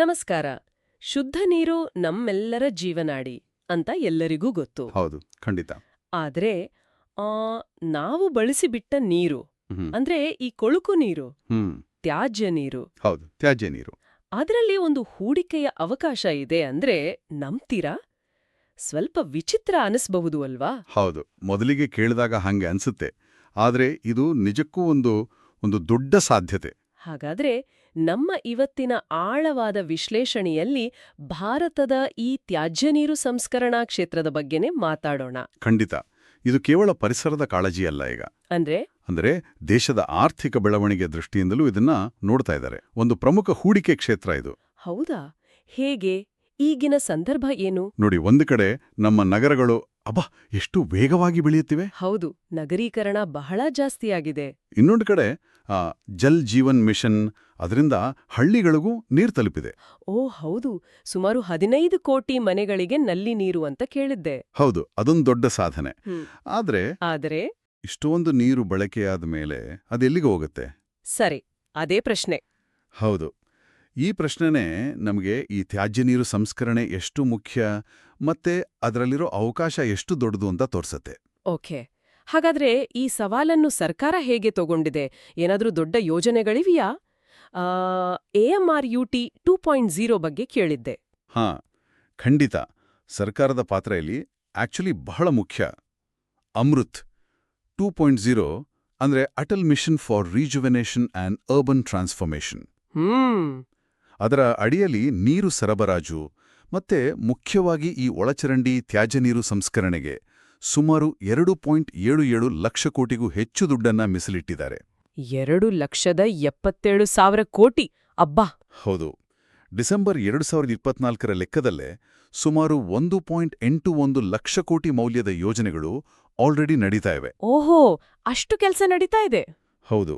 ನಮಸ್ಕಾರ. ಶುದ್ಧ ನೀರು ನಮ್ಮೆಲ್ಲರ ಜೀವನಾಡಿ ಅಂತ ಎಲ್ಲರಿಗೂ ಗೊತ್ತು. ಹೌದು ಖಂಡಿತ. ಆದ್ರೆ ಆ, ನಾವು ಬಳಸಿಬಿಟ್ಟ ನೀರು ಅಂದ್ರೆ ಈ ಕೊಳುಕು ನೀರು ತ್ಯಾಜ್ಯ ನೀರು. ಹೌದು ತ್ಯಾಜ್ಯ ನೀರು. ಅದರಲ್ಲಿ ಒಂದು ಹೂಡಿಕೆಯ ಅವಕಾಶ ಇದೆ ಅಂದ್ರೆ ನಂಬ್ತೀರಾ? ಸ್ವಲ್ಪ ವಿಚಿತ್ರ ಅನಿಸ್ಬಹುದು ಅಲ್ವಾ? ಹೌದು ಮೊದಲಿಗೆ ಕೇಳಿದಾಗ ಹಂಗೆ ಅನ್ಸುತ್ತೆ. ಆದ್ರೆ ಇದು ನಿಜಕ್ಕೂ ಒಂದು ಒಂದು ದೊಡ್ಡ ಸಾಧ್ಯತೆ. ಹಾಗಾದ್ರೆ ನಮ್ಮ ಇವತ್ತಿನ ಆಳವಾದ ವಿಶ್ಲೇಷಣೆಯಲ್ಲಿ ಭಾರತದ ಈ ತ್ಯಾಜ್ಯ ನೀರು ಸಂಸ್ಕರಣಾ ಕ್ಷೇತ್ರದ ಬಗ್ಗೆನೇ ಮಾತಾಡೋಣ. ಖಂಡಿತ. ಇದು ಕೇವಲ ಪರಿಸರದ ಕಾಳಜಿಯಲ್ಲ ಈಗ. ಅಂದ್ರೆ? ಅಂದ್ರೆ ದೇಶದ ಆರ್ಥಿಕ ಬೆಳವಣಿಗೆ ದೃಷ್ಟಿಯಿಂದಲೂ ಇದನ್ನ ನೋಡ್ತಾ ಇದ್ದಾರೆ. ಒಂದು ಪ್ರಮುಖ ಹೂಡಿಕೆ ಕ್ಷೇತ್ರ ಇದು. ಹೌದಾ? ಹೇಗೆ? ಈಗಿನ ಸಂದರ್ಭ ಏನು? ನೋಡಿ ಒಂದು ಕಡೆ ನಮ್ಮ ನಗರಗಳು ಅಬ್ಬಾ ಎಷ್ಟು ವೇಗವಾಗಿ ಬೆಳೆಯುತ್ತಿವೆ. ಹೌದು ನಗರೀಕರಣ ಬಹಳ ಜಾಸ್ತಿಯಾಗಿದೆ. ಇನ್ನೊಂದು ಕಡೆ ಜಲ್ ಜೀವನ್ ಮಿಷನ್ ಅದರಿಂದ ಹಳ್ಳಿಗಳಿಗೂ ನೀರು ತಲುಪಿದೆ. ಓ ಹೌದು. ಸುಮಾರು ಹದಿನೈದು ಕೋಟಿ ಮನೆಗಳಿಗೆ ನಲ್ಲಿ ನೀರು ಅಂತ ಕೇಳಿದ್ದೆ. ಹೌದು ಅದೊಂದು ದೊಡ್ಡ ಸಾಧನೆ. ಆದ್ರೆ ಆದರೆ? ಇಷ್ಟೊಂದು ನೀರು ಬಳಕೆಯಾದ ಮೇಲೆ ಅದೆಲ್ಲಿಗೆ ಹೋಗುತ್ತೆ? ಸರಿ ಅದೇ ಪ್ರಶ್ನೆ. ಹೌದು. ಈ ಪ್ರಶ್ನೆನೇ ನಮಗೆ ಈ ತ್ಯಾಜ್ಯ ನೀರು ಸಂಸ್ಕರಣೆ ಎಷ್ಟು ಮುಖ್ಯ ಮತ್ತೆ ಅದರಲ್ಲಿರೋ ಅವಕಾಶ ಎಷ್ಟು ದೊಡ್ಡದು ಅಂತ ತೋರ್ಸತ್ತೆ. ಓಕೆ. ಹಾಗಾದ್ರೆ ಈ ಸವಾಲನ್ನು ಸರ್ಕಾರ ಹೇಗೆ ತಗೊಂಡಿದೆ? ಏನಾದರೂ ದೊಡ್ಡ ಯೋಜನೆಗಳಿವೆಯಾ? AMR U T two point zero ಬಗ್ಗೆ ಕೇಳಿದ್ದೆ. ಹಾ ಖಂಡಿತ. ಸರ್ಕಾರದ ಪಾತ್ರ ಇಲ್ಲಿ ಆಕ್ಚುಲಿ ಬಹಳ ಮುಖ್ಯ. ಅಮೃತ್ ಟೂ ಪಾಯಿಂಟ್ ಝೀರೋ ಅಂದ್ರೆ Atal mission for rejuvenation and urban transformation. ಅದರ ಅಡಿಯಲ್ಲಿ ನೀರು ಸರಬರಾಜು ಮತ್ತೆ ಮುಖ್ಯವಾಗಿ ಈ ಒಳಚರಂಡಿ ತ್ಯಾಜ್ಯ ನೀರು ಸಂಸ್ಕರಣೆಗೆ ಸುಮಾರು ಎರಡು ಪಾಯಿಂಟ್ ಏಳು ಏಳು ಲಕ್ಷ ಕೋಟಿಗೂ ಹೆಚ್ಚು ದುಡ್ಡನ್ನ ಮೀಸಲಿಟ್ಟಿದ್ದಾರೆ. ಎರಡು ಲಕ್ಷದ ಎಪ್ಪತ್ತೇಳು ಸಾವಿರ ಕೋಟಿ! ಅಬ್ಬಾ! ಹೌದು. ಡಿಸೆಂಬರ್ ಎರಡು ಸಾವಿರದ ಇಪ್ಪತ್ನಾಲ್ಕರ ಲೆಕ್ಕದಲ್ಲೇ ಸುಮಾರು ಒಂದು ಪಾಯಿಂಟ್ ಎಂಟು ಒಂದು ಲಕ್ಷ ಕೋಟಿ ಮೌಲ್ಯದ ಯೋಜನೆಗಳು ಆಲ್ರೆಡಿ ನಡೀತಾ ಇವೆ. ಓಹೋ! ಅಷ್ಟು ಕೆಲಸ ನಡೀತಾ ಇದೆ? ಹೌದು.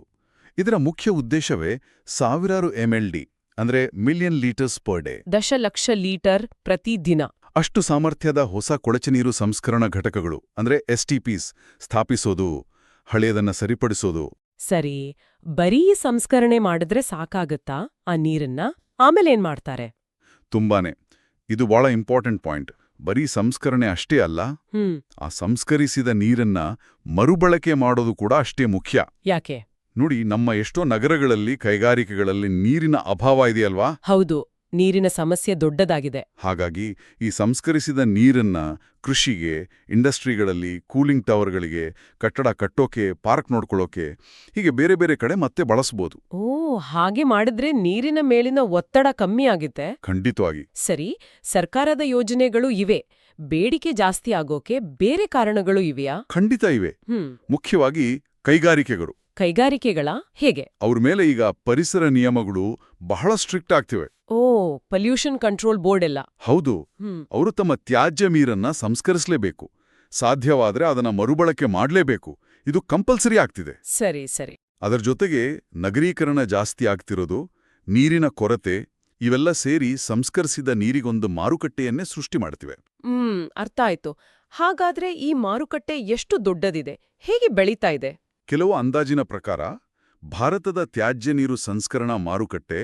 ಇದರ ಮುಖ್ಯ ಉದ್ದೇಶವೇ ಸಾವಿರಾರು ಎಂಎಲ್ಡಿ ಅಂದ್ರೆ ಮಿಲಿಯನ್ ಲೀಟರ್ಸ್ ಪರ್ ಡೇ ದಶಲಕ್ಷ ಲೀಟರ್ ಪ್ರತಿದಿನ ಅಷ್ಟು ಸಾಮರ್ಥ್ಯದ ಹೊಸ ಕೊಳಚೆ ನೀರು ಸಂಸ್ಕರಣಾ ಘಟಕಗಳು ಅಂದ್ರೆ ಎಸ್ಟಿಪಿಸ್ ಸ್ಥಾಪಿಸೋದು ಹಳೆಯದನ್ನ ಸರಿಪಡಿಸೋದು. ಸರಿ ಬರೀ ಸಂಸ್ಕರಣೆ ಮಾಡಿದ್ರೆ ಸಾಕಾಗುತ್ತಾ ಆ ನೀರನ್ನ? ಆಮೇಲೆ ಏನ್ ಮಾಡ್ತಾರೆ? ತುಂಬಾನೇ. ಇದು ಬಹಳ ಇಂಪಾರ್ಟೆಂಟ್ ಪಾಯಿಂಟ್ ಬರೀ ಸಂಸ್ಕರಣೆ ಅಷ್ಟೇ ಅಲ್ಲ ಆ ಸಂಸ್ಕರಿಸಿದ ನೀರನ್ನ ಮರುಬಳಕೆ ಮಾಡೋದು ಕೂಡ ಅಷ್ಟೇ ಮುಖ್ಯ. ಯಾಕೆ? ನೋಡಿ ನಮ್ಮ ಎಷ್ಟೋ ನಗರಗಳಲ್ಲಿ ಕೈಗಾರಿಕೆಗಳಲ್ಲಿ ನೀರಿನ ಅಭಾವ ಇದೆಯಲ್ವಾ? ಹೌದು. ನೀರಿನ ಸಮಸ್ಯೆ ದೊಡ್ಡದಾಗಿದೆ. ಹಾಗಾಗಿ ಈ ಸಂಸ್ಕರಿಸಿದ ನೀರನ್ನ ಕೃಷಿಗೆ ಇಂಡಸ್ಟ್ರಿಗಳಲ್ಲಿ ಕೂಲಿಂಗ್ ಟವರ್ಗಳಿಗೆ ಕಟ್ಟಡ ಕಟ್ಟೋಕೆ ಪಾರ್ಕ್ ನೋಡ್ಕೊಳ್ಳೋಕೆ ಹೀಗೆ ಬೇರೆ ಬೇರೆ ಕಡೆ ಮತ್ತೆ ಬಳಸಬಹುದು ಓ ಹಾಗೆ ಮಾಡಿದ್ರೆ ನೀರಿನ ಮೇಲಿನ ಒತ್ತಡ ಕಮ್ಮಿ ಆಗುತ್ತೆ? ಖಂಡಿತವಾಗಿ. ಸರಿ ಸರ್ಕಾರದ ಯೋಜನೆಗಳು ಇವೆ. ಬೇಡಿಕೆ ಜಾಸ್ತಿ ಆಗೋಕೆ ಬೇರೆ ಕಾರಣಗಳು ಇವೆಯಾ? ಖಂಡಿತ ಇವೆ. ಮುಖ್ಯವಾಗಿ ಕೈಗಾರಿಕೆಗಳು. ಕೈಗಾರಿಕೆಗಳ ಹೇಗೆ? ಅವ್ರ ಮೇಲೆ ಈಗ ಪರಿಸರ ನಿಯಮಗಳು ಬಹಳ ಸ್ಟ್ರಿಕ್ಟ್ ಆಗ್ತಿವೆ. ಓ ಪೊಲ್ಯೂಷನ್ ಕಂಟ್ರೋಲ್ ಬೋರ್ಡ್ ಎಲ್ಲ. ಹೌದು. ಅವರು ತಮ್ಮ ತ್ಯಾಜ್ಯ ನೀರನ್ನ ಸಂಸ್ಕರಿಸಲೇಬೇಕು. ಸಾಧ್ಯವಾದ್ರೆ ಅದನ್ನ ಮರುಬಳಕೆ ಮಾಡಲೇಬೇಕು. ಇದು ಕಂಪಲ್ಸರಿ ಆಗ್ತಿದೆ. ಸರಿ ಸರಿ. ಅದರ ಜೊತೆಗೆ ನಗರೀಕರಣ ಜಾಸ್ತಿ ಆಗ್ತಿರೋದು ನೀರಿನ ಕೊರತೆ ಇವೆಲ್ಲ ಸೇರಿ ಸಂಸ್ಕರಿಸಿದ ನೀರಿಗೊಂದು ಮಾರುಕಟ್ಟೆಯನ್ನೇ ಸೃಷ್ಟಿ ಮಾಡ್ತಿವೆ. ಹ್ಮ್ ಅರ್ಥ ಆಯ್ತು. ಹಾಗಾದ್ರೆ ಈ ಮಾರುಕಟ್ಟೆ ಎಷ್ಟು ದೊಡ್ಡದಿದೆ? ಹೇಗೆ ಬೆಳೀತಾ ಇದೆ? ಕೆಲವು ಅಂದಾಜಿನ ಪ್ರಕಾರ ಭಾರತದ ತ್ಯಾಜ್ಯ ನೀರು ಸಂಸ್ಕರಣಾ ಮಾರುಕಟ್ಟೆ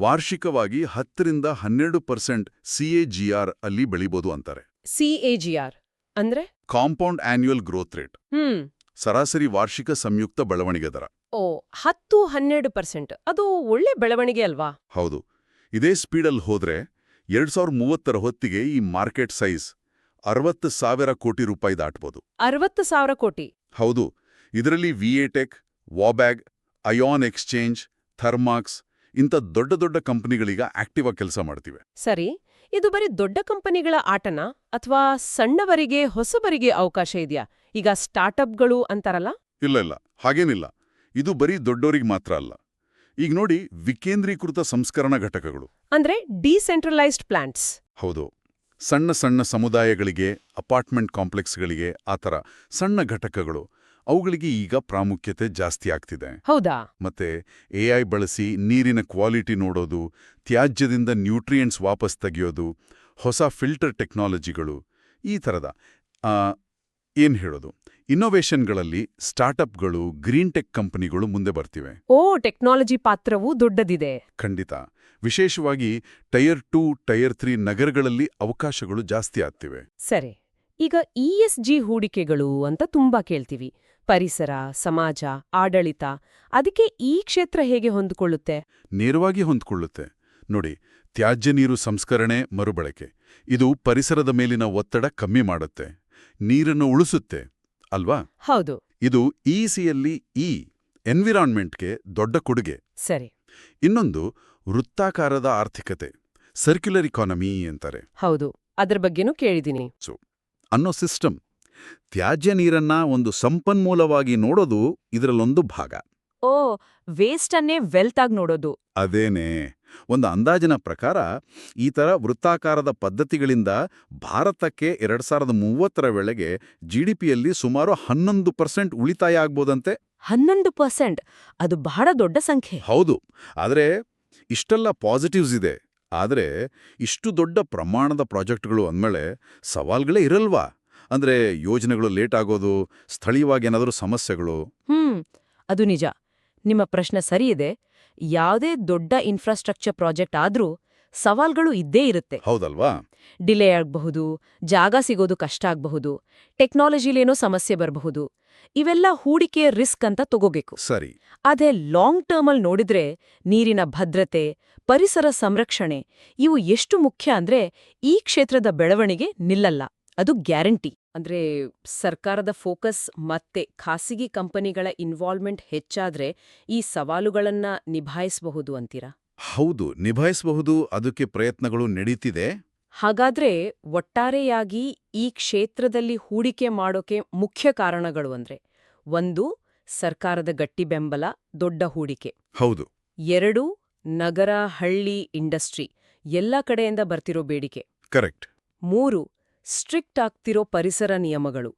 ವಾರ್ಷಿಕವಾಗಿ ಹತ್ತರಿಂದ ಹನ್ನೆರಡು ಪರ್ಸೆಂಟ್ ಸಿಎಜಿಆರ್ ಅಲ್ಲಿ ಬೆಳಿಬೋದು ಅಂತಾರೆ. ಸಿಎಜಿಆರ್ ಅಂದ್ರೆ? Compound annual growth rate. ಸರಾಸರಿ ವಾರ್ಷಿಕ ಸಂಯುಕ್ತ ಬೆಳವಣಿಗೆ ದರ. ಓ ಹತ್ತು ಹನ್ನೆರಡು ಪರ್ಸೆಂಟ್. ಅದು ಒಳ್ಳೆ ಬೆಳವಣಿಗೆ ಅಲ್ವಾ? ಹೌದು. ಇದೇ ಸ್ಪೀಡಲ್ ಹೋದ್ರೆ ಎರಡ್ ಸಾವಿರದ ಮೂವತ್ತರ ಹೊತ್ತಿಗೆ ಈ ಮಾರ್ಕೆಟ್ ಸೈಜ್ ಅರವತ್ತು ಸಾವಿರ ಕೋಟಿ ರೂಪಾಯಿ ದಾಟ್ಬೋದು. ಅರವತ್ತು ಸಾವಿರ ಕೋಟಿ. ಹೌದು. ಇದರಲ್ಲಿ ವಿಎಟೆಕ್ ವಾಬ್ಯಾಗ್ ಅಯಾನ್ ಎಕ್ಸ್ಚೇಂಜ್ ಥರ್ಮಾಕ್ಸ್ ಇಂಥ ದೊಡ್ಡ ದೊಡ್ಡ ಕಂಪನಿಗಳೀಗ ಆಕ್ಟಿವ್ ಆಗಿ ಕೆಲಸ ಮಾಡ್ತಿವೆ. ಸರಿ ಇದು ಬರೀ ದೊಡ್ಡ ಕಂಪನಿಗಳ ಆಟನ ಅಥವಾ ಸಣ್ಣವರಿಗೆ ಹೊಸಬರಿಗೆ ಅವಕಾಶ ಇದೆಯಾ? ಈಗ ಸ್ಟಾರ್ಟ್ಅಪ್ಗಳು ಅಂತಾರಲ್ಲ? ಇಲ್ಲ ಇಲ್ಲ ಹಾಗೇನಿಲ್ಲ. ಇದು ಬರೀ ದೊಡ್ಡೋರಿಗೆ ಮಾತ್ರ ಅಲ್ಲ. ಈಗ ನೋಡಿ ವಿಕೇಂದ್ರೀಕೃತ ಸಂಸ್ಕರಣಾ ಘಟಕಗಳು. ಅಂದ್ರೆ ಡಿಸೆಂಟ್ರಲೈಸ್ಡ್ ಪ್ಲಾಂಟ್ಸ್. ಹೌದು. ಸಣ್ಣ ಸಣ್ಣ ಸಮುದಾಯಗಳಿಗೆ ಅಪಾರ್ಟ್ಮೆಂಟ್ ಕಾಂಪ್ಲೆಕ್ಸ್ಗಳಿಗೆ ಆ ಥರ ಸಣ್ಣ ಘಟಕಗಳು. ಅವುಗಳಿಗೆ ಈಗ ಪ್ರಾಮುಖ್ಯತೆ ಜಾಸ್ತಿ ಆಗ್ತಿದೆ. ಹೌದಾ? ಮತ್ತೆ ಎಐ ಬಳಸಿ ನೀರಿನ ಕ್ವಾಲಿಟಿ ನೋಡೋದು ತ್ಯಾಜ್ಯದಿಂದ ನ್ಯೂಟ್ರಿಯೆಂಟ್ಸ್ ವಾಪಸ್ ತೆಗೆಯೋದು ಹೊಸ ಫಿಲ್ಟರ್ ಟೆಕ್ನಾಲಜಿಗಳು ಈ ಥರದ. ಆ, ಏನ್ ಹೇಳೋದು? ಇನ್ನೋವೇಷನ್ಗಳಲ್ಲಿ ಸ್ಟಾರ್ಟ್ಅಪ್ಗಳು ಗ್ರೀನ್ ಟೆಕ್ ಕಂಪನಿಗಳು ಮುಂದೆ ಬರ್ತಿವೆ. ಓ ಟೆಕ್ನಾಲಜಿ ಪಾತ್ರವೂ ದೊಡ್ಡದಿದೆ. ಖಂಡಿತ. ವಿಶೇಷವಾಗಿ ಟೈರ್ ಟೂ ಟೈರ್ ತ್ರೀ ನಗರಗಳಲ್ಲಿ ಅವಕಾಶಗಳು ಜಾಸ್ತಿ ಆಗ್ತಿವೆ. ಸರಿ. ಈಗ ಇ ಎಸ್ ಜಿ ಹೂಡಿಕೆಗಳು ಅಂತ ತುಂಬಾ ಕೇಳ್ತೀವಿ. ಪರಿಸರ ಸಮಾಜ ಆಡಳಿತ ಅದಕ್ಕೆ ಈ ಕ್ಷೇತ್ರ ಹೇಗೆ ಹೊಂದಿಕೊಳ್ಳುತ್ತೆ? ನೇರವಾಗಿ ಹೊಂದಿಕೊಳ್ಳುತ್ತೆ. ನೋಡಿ ತ್ಯಾಜ್ಯ ನೀರು ಸಂಸ್ಕರಣೆ ಮರುಬಳಕೆ. ಇದು ಪರಿಸರದ ಮೇಲಿನ ಒತ್ತಡ ಕಮ್ಮಿ ಮಾಡುತ್ತೆ. ನೀರನ್ನು ಉಳಿಸುತ್ತೆ ಅಲ್ವಾ? ಹೌದು. ಇದು ಇಸಿಯಲ್ಲಿ ಇ ಎನ್ವಿರಾನ್ಮೆಂಟ್ಗೆ ದೊಡ್ಡ ಕೊಡುಗೆ. ಸರಿ. ಇನ್ನೊಂದು ವೃತ್ತಾಕಾರದ ಆರ್ಥಿಕತೆ ಸರ್ಕ್ಯುಲರ್ ಇಕಾನಮಿ ಅಂತಾರೆ ಹೌದು. ಅದರ ಬಗ್ಗೆನೂ ಕೇಳಿದೀನಿ ಅನ್ನೋ ಸಿಸ್ಟಮ್. ತ್ಯಾಜ್ಯ ನೀರನ್ನ ಒಂದು ಸಂಪನ್ಮೂಲವಾಗಿ ನೋಡೋದು ಇದರಲ್ಲೊಂದು ಭಾಗ. ಓ ವೇಸ್ಟ್ ಅನ್ನೇ ವೆಲ್ತ್ ಆಗಿ ನೋಡೋದು. ಅದೇನೇ ಒಂದು ಅಂದಾಜಿನ ಪ್ರಕಾರ ಈ ಥರ ವೃತ್ತಾಕಾರದ ಪದ್ಧತಿಗಳಿಂದ ಭಾರತಕ್ಕೆ ಎರಡ್ ಸಾವಿರದ ಮೂವತ್ತರ ವೇಳೆಗೆ ಜಿಡಿಪಿಯಲ್ಲಿ ಸುಮಾರು ಹನ್ನೊಂದು ಪರ್ಸೆಂಟ್ ಉಳಿತಾಯ ಆಗ್ಬೋದಂತೆ? ಹನ್ನೊಂದು ಪರ್ಸೆಂಟ್ ಅದು ಬಹಳ ದೊಡ್ಡ ಸಂಖ್ಯೆ. ಹೌದು ಆದರೆ ಇಷ್ಟೆಲ್ಲ ಪಾಸಿಟಿವ್ಸ್ ಇದೆ. ಆದರೆ ಇಷ್ಟು ದೊಡ್ಡ ಪ್ರಮಾಣದ ಪ್ರಾಜೆಕ್ಟ್ಗಳು ಅಂದಮೇಲೆ ಸವಾಲ್ಗಳೇ ಇರಲ್ವಾ? ಅಂದ್ರೆ ಯೋಜನೆಗಳು ಲೇಟ್ ಆಗೋದು ಸ್ಥಳೀಯವಾಗಿ ಏನಾದರೂ ಸಮಸ್ಯೆಗಳು? ಹ್ಮ್ ಅದು ನಿಜ. ನಿಮ್ಮ ಪ್ರಶ್ನೆ ಸರಿ ಇದೆ. ಯಾವುದೇ ದೊಡ್ಡ ಇನ್ಫ್ರಾಸ್ಟ್ರಕ್ಚರ್ ಪ್ರಾಜೆಕ್ಟ್ ಆದ್ರೂ ಸವಾಲ್ಗಳು ಇದ್ದೇ ಇರುತ್ತೆ. ಹೌದಲ್ವಾ? ಡಿಲೇ ಆಗಬಹುದು ಜಾಗ ಸಿಗೋದು ಕಷ್ಟ ಆಗಬಹುದು ಟೆಕ್ನಾಲಜಿಲೇನೋ ಸಮಸ್ಯೆ ಬರಬಹುದು. ಇವೆಲ್ಲ ಹೂಡಿಕೆಯ ರಿಸ್ಕ್ ಅಂತ ತಗೋಬೇಕು. ಸರಿ. ಅದೇ ಲಾಂಗ್ ಟರ್ಮಲ್ಲಿ ನೋಡಿದ್ರೆ ನೀರಿನ ಭದ್ರತೆ ಪರಿಸರ ಸಂರಕ್ಷಣೆ ಇವು ಎಷ್ಟು ಮುಖ್ಯ ಅಂದ್ರೆ ಈ ಕ್ಷೇತ್ರದ ಬೆಳವಣಿಗೆ ನಿಲ್ಲಲ್ಲ. ಅದು ಗ್ಯಾರಂಟಿ. ಅಂದ್ರೆ ಸರ್ಕಾರದ ಫೋಕಸ್ ಮತ್ತೆ ಖಾಸಗಿ ಕಂಪನಿಗಳ ಇನ್ವಾಲ್ವ್ಮೆಂಟ್ ಹೆಚ್ಚಾದ್ರೆ ಈ ಸವಾಲುಗಳನ್ನ ನಿಭಾಯಿಸಬಹುದು ಅಂತೀರಾ? ಹೌದು ನಿಭಾಯಿಸಬಹುದು ಅದಕ್ಕೆ ಪ್ರಯತ್ನಗಳು ನಡೀತಿದೆ. ಹಾಗಾದ್ರೆ ಒಟ್ಟಾರೆಯಾಗಿ ಈ ಕ್ಷೇತ್ರದಲ್ಲಿ ಹೂಡಿಕೆ ಮಾಡೋಕೆ ಮುಖ್ಯ ಕಾರಣಗಳು ಅಂದ್ರೆ ಒಂದು ಸರ್ಕಾರದ ಗಟ್ಟಿ ಬೆಂಬಲ ದೊಡ್ಡ ಹೂಡಿಕೆ. ಹೌದು. ಎರಡು ನಗರ ಹಳ್ಳಿ ಇಂಡಸ್ಟ್ರಿ ಎಲ್ಲ ಕಡೆಯಿಂದ ಬರ್ತಿರೋ ಬೇಡಿಕೆ. ಕರೆಕ್ಟ್. ಮೂರು ಸ್ಟ್ರಿಕ್ಟ್ ಆಗ್ತಿರೋ ಪರಿಸರ ನಿಯಮಗಳು.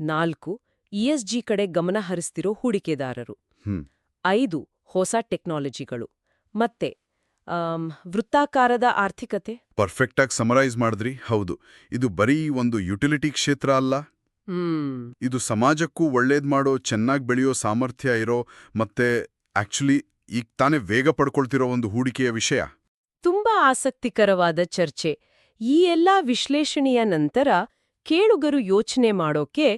ನಾಲ್ಕು ಇಎಸ್ಜಿ ಕಡೆ ಗಮನ ಹರಿಸ್ತಿರೋ ಹೂಡಿಕೆದಾರರು. ಹ್ಮ್. ಐದು ಹೊಸ ಟೆಕ್ನಾಲಜಿಗಳು. ಮತ್ತೆ ವೃತ್ತಾಕಾರದ ಆರ್ಥಿಕತೆ? ಪರ್ಫೆಕ್ಟ್ ಆಗಿ ಸಮರೈಸ್ ಮಾಡಿದ್ರಿ ಹೌದು. ಇದು ಬರೀ ಒಂದು ಯುಟಿಲಿಟಿ ಕ್ಷೇತ್ರ ಅಲ್ಲ. ಇದು ಸಮಾಜಕ್ಕೂ ಒಳ್ಳೇದ್ ಮಾಡೋ ಚೆನ್ನಾಗಿ ಬೆಳೆಯೋ ಸಾಮರ್ಥ್ಯ ಇರೋ ಮತ್ತೆ ಆಕ್ಚುಲಿ ಈಗ ತಾನೇ ವೇಗ ಪಡ್ಕೊಳ್ತಿರೋ ಒಂದು ಹೂಡಿಕೆಯ ವಿಷಯ. ತುಂಬಾ ಆಸಕ್ತಿಕರವಾದ ಚರ್ಚೆ. ಈ ಎಲ್ಲಾ ವಿಶ್ಲೇಷಣೆಯ ನಂತರ ಕೇಳುಗರು ಯೋಚನೆ ಮಾಡೋಕೆ